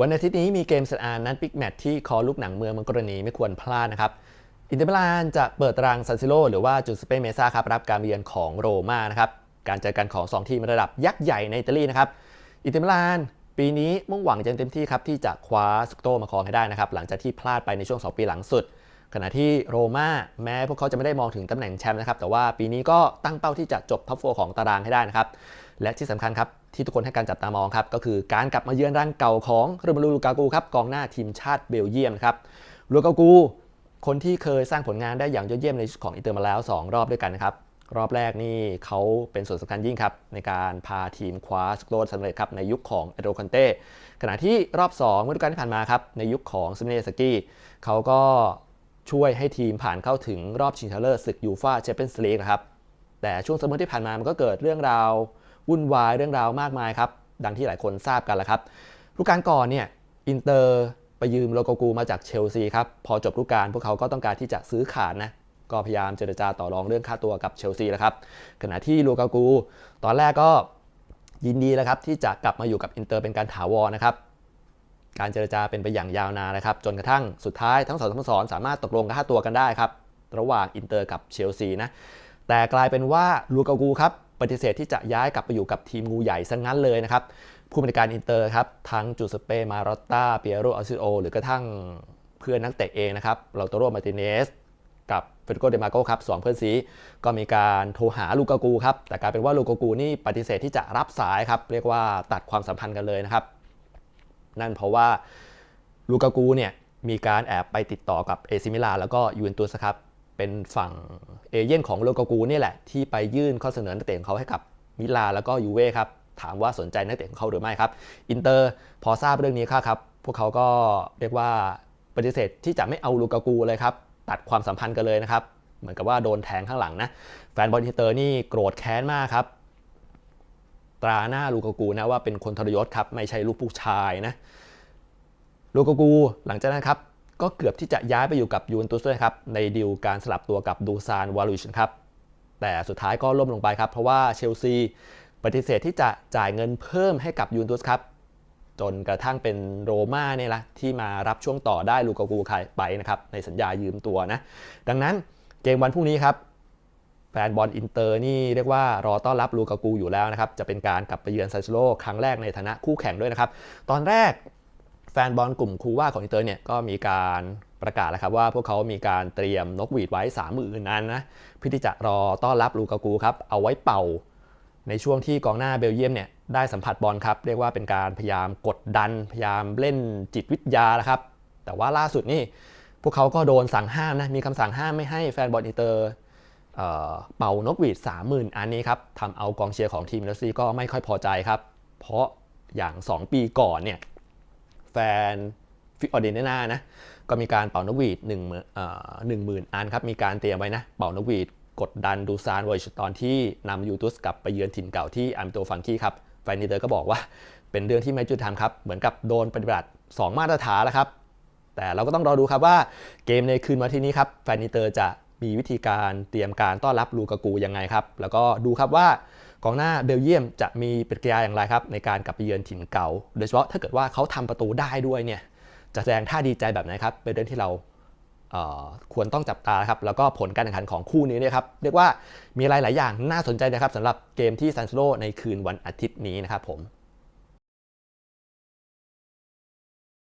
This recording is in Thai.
วันอาทิตย์นี้มีเกมสตาร์นัดบิ๊กแมตช์ที่คอลูกหนังเมืองมังกรณีไม่ควรพลาดนะครับ อินเตอร์มิลานจะเปิดตารางซันซิโลหรือว่าจุดสเปเมซ่าครับรับการเยือนของโรม่านะครับ การเจอกันของ 2 ทีมระดับยักษ์ใหญ่ในอิตาลีนะครับ อินเตอร์มิลานปีนี้มุ่งหวังอย่างเต็มที่ครับที่จะคว้าสกโตมาครองให้ได้นะครับหลังจากที่พลาดไปในช่วง 2 ปีหลังสุด ขณะที่โรม่าแม้พวกเขาจะไม่ได้มองถึงตำแหน่งแชมป์นะครับ แต่ว่าปีนี้ก็ตั้งเป้าที่จะจบท็อปโฟของตารางให้ได้นะครับ และที่สำคัญครับ ที่ทุกคนให้การจับตามองครับ ก็คือการกลับมาเยือนร่างเก่าของเรมาลูลูกากูครับกองหน้าทีมชาติเบลเยียมนะครับลูกากูคนที่เคยสร้างผลงานได้อย่างยอดเยี่ยมในชุดของอินเตอร์มาแล้ว 2 รอบด้วยกันนะครับรอบแรกนี่เขาเป็นส่วนสำคัญยิ่งครับ ในการพาทีมคว้าสโกลสำเร็จครับในยุคของเอโดคอนเต้ขณะที่รอบ 2 เมื่อฤดูกาลที่ผ่านมาครับในยุคของซิมเนสกี้เขาก็ ช่วยให้ทีมผ่านเข้าถึงรอบชิงชนะเลิศศึกยูฟ่าแชมเปี้ยนส์ลีกครับ แต่ช่วงซัมเมอร์ที่ผ่านมามันก็เกิดเรื่องราววุ่นวายเรื่องราวมากมายครับ ดังที่หลายคนทราบกันแล้วครับฤดูกาลก่อนเนี่ยอินเตอร์ไปยืมโลโกกูมาจากเชลซีครับ พอจบฤดูกาลพวกเขาก็ต้องการที่จะซื้อขาดนะ ก็พยายามเจรจาต่อรองเรื่องค่าตัวกับเชลซีแล้วครับ ขณะที่โลโกกู ตอนแรกก็ยินดีแล้วครับที่จะกลับมาอยู่กับอินเตอร์เป็นการถาวรนะครับ การเจรจาเป็นไปอย่างยาวนานนะครับ จนกระทั่งสุดท้ายทั้งสองสโมสรสามารถตกลงค่าตัวกันได้ครับ ระหว่างอินเตอร์กับเชลซีนะ แต่กลายเป็นว่าลูกากูครับปฏิเสธที่จะย้ายกลับไปอยู่กับทีมงูใหญ่ซะงงั้นเลยนะครับ ผู้บริการอินเตอร์ครับ ทั้งจูสเป มารอตตาเปียโรอัลซิโอ หรือกระทั่งเพื่อนนักเตะเองนะครับเราโตโรมาร์ติเนสกับเฟเดโกเดมาโกครับสองเพื่อนซีก็มีการโทรหาลูกากูครับ แต่กลายเป็นว่าลูกากูนี่ปฏิเสธที่จะรับสายครับ เรียกว่าตัดความสัมพันธ์กันเลยนะครับ นั่นเพราะว่าลูกากูเนี่ยมีการแอบไปติดต่อกับเอซิมิลาแล้วก็ยูเวนตุสครับเป็นฝั่งเอเย่นของลูกากูนี่แหละที่ไปยื่นข้อเสนอนักเตะของเขาให้กับมิลานแล้วก็ยูเว่ครับถามว่าสนใจนักเตะของเขาหรือไม่ครับ อินเตอร์พอทราบเรื่องนี้ครับ พวกเขาก็เรียกว่าปฏิเสธที่จะไม่เอาลูกากูเลยครับ ตัดความสัมพันธ์กันเลยนะครับ เหมือนกับว่าโดนแทงข้างหลังนะ แฟนบอลอินเตอร์นี่โกรธแค้นมากครับ ตราหน้าลูกากูนะว่าเป็นคนทรยศครับไม่ใช่ลูกผู้ชายนะลูกากูหลังจากนั้นครับก็เกือบที่จะย้ายไปอยู่กับยูเวนตุสด้วยครับในดีลการสลับตัวกับดูซานวาลุชครับแต่สุดท้ายก็ล่มลงไปครับเพราะว่าเชลซีปฏิเสธที่จะจ่ายเงินเพิ่มให้กับยูนตุสครับ จนกระทั่งเป็นโรม่าเนี่ยละที่มารับช่วงต่อได้ลูกากูไปนะครับในสัญญายืมตัวนะ ดังนั้นเกมวันพรุ่งนี้ครับ แฟนบอลอินเตอร์นี่เรียกว่ารอต้อนรับลูกากูอยู่แล้วนะครับ จะเป็นการกลับไปเยือนซันซิโรครั้งแรกในฐานะคู่แข่งด้วยนะครับ ตอนแรกแฟนบอลกลุ่มคูว่าของอินเตอร์เนี่ยก็มีการประกาศแล้วครับว่าพวกเขามีการเตรียมนกหวีดไว้3 0,000นันนะเพื่อที่จะรอต้อนรับลูกากูครับเอาไว้เป่า ในช่วงที่กองหน้าเบลเยียมเนี่ยได้สัมผัสบอลครับ เรียกว่าเป็นการพยายามกดดันพยายามเล่นจิตวิทยาแล้วครับ แต่ว่าล่าสุดนี่พวกเขาก็โดนสั่งห้ามนะมีคำสั่งห้ามไม่ให้แฟนบอลอินเตอร์ เป่านกหวีด30,000 อันนี้ครับทำเอากองเชียร์ของทีมเลสซี่ก็ไม่ค่อยพอใจครับ เพราะอย่าง 2 ปีก่อนเนี่ยแฟนฟิออเดนนานะก็มีการเป่านกหวีด1 0 0 0 0 0อันครับ มีการเตรียมไว้นะ เป่านกหวีดกดดันดูซานวอยชตอนที่นำยูตุสกลับไปเยือนถิ่นเก่าที่อัมโตฟังคีครับแฟนนิเตอร์ก็บอกว่าเป็นเรื่องที่ไม่จุดทำครับ เหมือนกับโดนปฏิบัติ 2 มาตรฐานแล้วครับ แต่เราก็ต้องรอดูครับว่าเกมในคืนวันที่นี้ครับแฟนนิเตอร์จะ มีวิธีการเตรียมการต้อนรับลูกากูยังไงครับ แล้วก็ดูครับว่ากองหน้าเบลเยียมจะมีปฏิกิริยาอย่างไรครับในการกลับไปเยือนถิ่นเก่า โดยเฉพาะถ้าเกิดว่าเขาทำประตูได้ด้วยเนี่ยจะแสดงท่าดีใจแบบไหนครับเป็นเรื่องที่เราควรต้องจับตาครับแล้วก็ผลการแข่งขันของคู่นี้เนี่ยครับเรียกว่ามีหลายๆอย่างน่าสนใจนะครับสำหรับเกมที่ซันโซโลในคืนวันอาทิตย์นี้นะครับผม